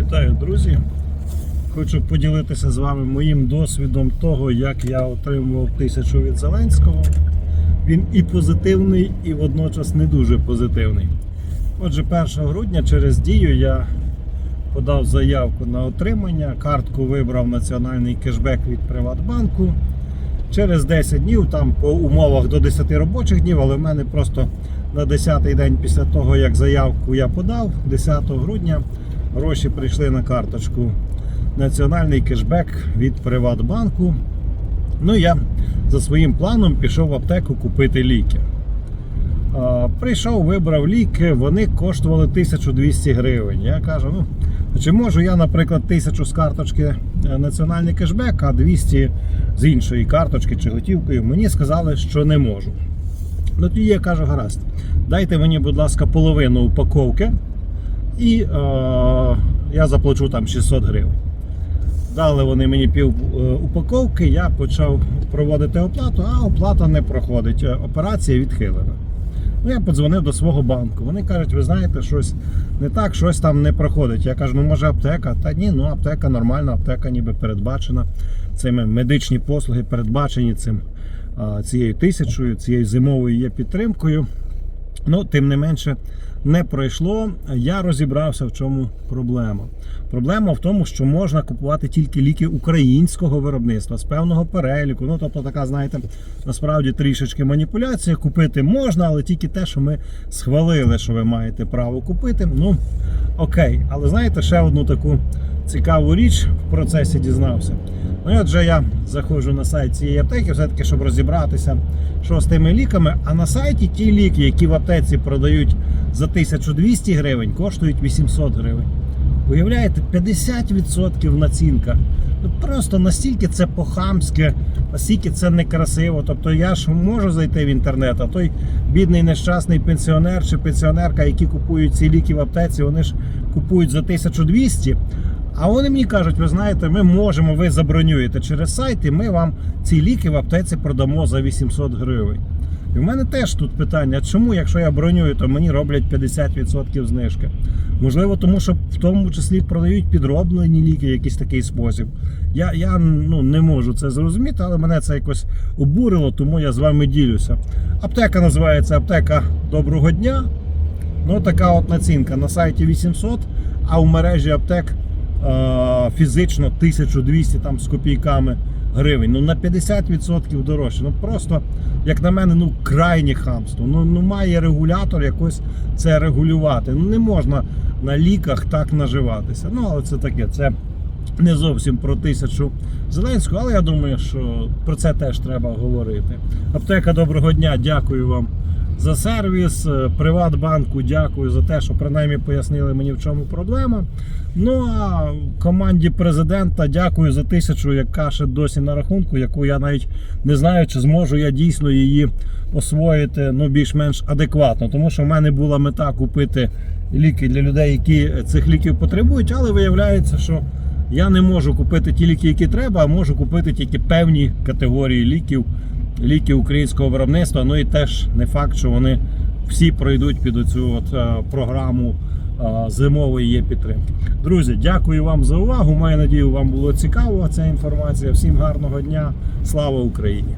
Вітаю, друзі! Хочу поділитися з вами моїм досвідом того, як я отримував тисячу від Зеленського. Він і позитивний, і водночас не дуже позитивний. Отже, 1 грудня через дію я подав заявку на отримання. Картку вибрав національний кешбек від Приватбанку. Через 10 днів, там по умовах до 10 робочих днів, але в мене просто на 10-й день після того, як заявку я подав, 10 грудня, гроші прийшли на карточку. Національний кешбек від Приватбанку. Ну, я за своїм планом пішов в аптеку купити ліки. Прийшов, вибрав ліки, вони коштували 1200 гривень. Я кажу, ну чи можу я, наприклад, 1000 з карточки е, національний кешбек, а 200 з іншої карточки чи готівкою. Мені сказали, що не можу. Ну тоді я кажу, гаразд, дайте мені, будь ласка, половину упаковки, і е, я заплачу там 600 гривень. Дали вони мені пів е, упаковки, я почав проводити оплату, а оплата не проходить. Е, Операція відхилена. Ну, я подзвонив до свого банку. Вони кажуть, ви знаєте, щось не так, щось там не проходить. Я кажу, ну може аптека? Та ні, ну аптека нормальна, аптека ніби передбачена. Цими медичні послуги передбачені цим цією тисячою, цією зимовою є підтримкою. Ну, тим не менше, не пройшло. Я розібрався, в чому проблема. Проблема в тому, що можна купувати тільки ліки українського виробництва з певного переліку. Ну, тобто, така, знаєте, насправді трішечки маніпуляція. Купити можна, але тільки те, що ми схвалили, що ви маєте право купити. Ну, окей. Але знаєте, ще одну таку цікаву річ в процесі дізнався. Ну і отже, я заходжу на сайт цієї аптеки, все-таки, щоб розібратися, що з тими ліками. А на сайті ті ліки, які в аптеці продають за 1200 гривень, коштують 800 гривень. Уявляєте, 50% націнка. Ну, Просто настільки це по-хамськи, настільки це некрасиво. Тобто я ж можу зайти в інтернет, а той бідний нещасний пенсіонер чи пенсіонерка, які купують ці ліки в аптеці, вони ж купують за 1200. А вони мені кажуть, ви знаєте, ми можемо, ви забронюєте через сайт, і ми вам ці ліки в аптеці продамо за 800 гривень. І в мене теж тут питання, чому, якщо я бронюю, то мені роблять 50% знижки. Можливо, тому що в тому числі продають підроблені ліки в якийсь такий спосіб. Я, я ну, не можу це зрозуміти, але мене це якось обурило, тому я з вами ділюся. Аптека називається аптека Доброго дня. Ну, така от націнка на сайті 800, а в мережі аптек фізично 1200 там з копійками гривень. Ну на 50% дорожче. Ну просто, як на мене, ну крайнє хамство. Ну, ну має регулятор якось це регулювати. Ну не можна на ліках так наживатися. Ну, але це таке, це не зовсім про тисячу Зеленського, але я думаю, що про це теж треба говорити. Аптека, доброго дня, дякую вам за сервіс. Е, Приватбанку дякую за те, що принаймні пояснили мені, в чому проблема. Ну а команді президента дякую за тисячу, яка ще досі на рахунку, яку я навіть не знаю, чи зможу я дійсно її освоїти ну, більш-менш адекватно. Тому що в мене була мета купити ліки для людей, які цих ліків потребують, але виявляється, що я не можу купити ті ліки, які треба, а можу купити тільки певні категорії ліків, ліки українського виробництва. Ну і теж не факт, що вони всі пройдуть під оцю от, е, програму е, зимової є підтримки. Друзі, дякую вам за увагу. Маю надію, вам було цікаво ця інформація. Всім гарного дня. Слава Україні!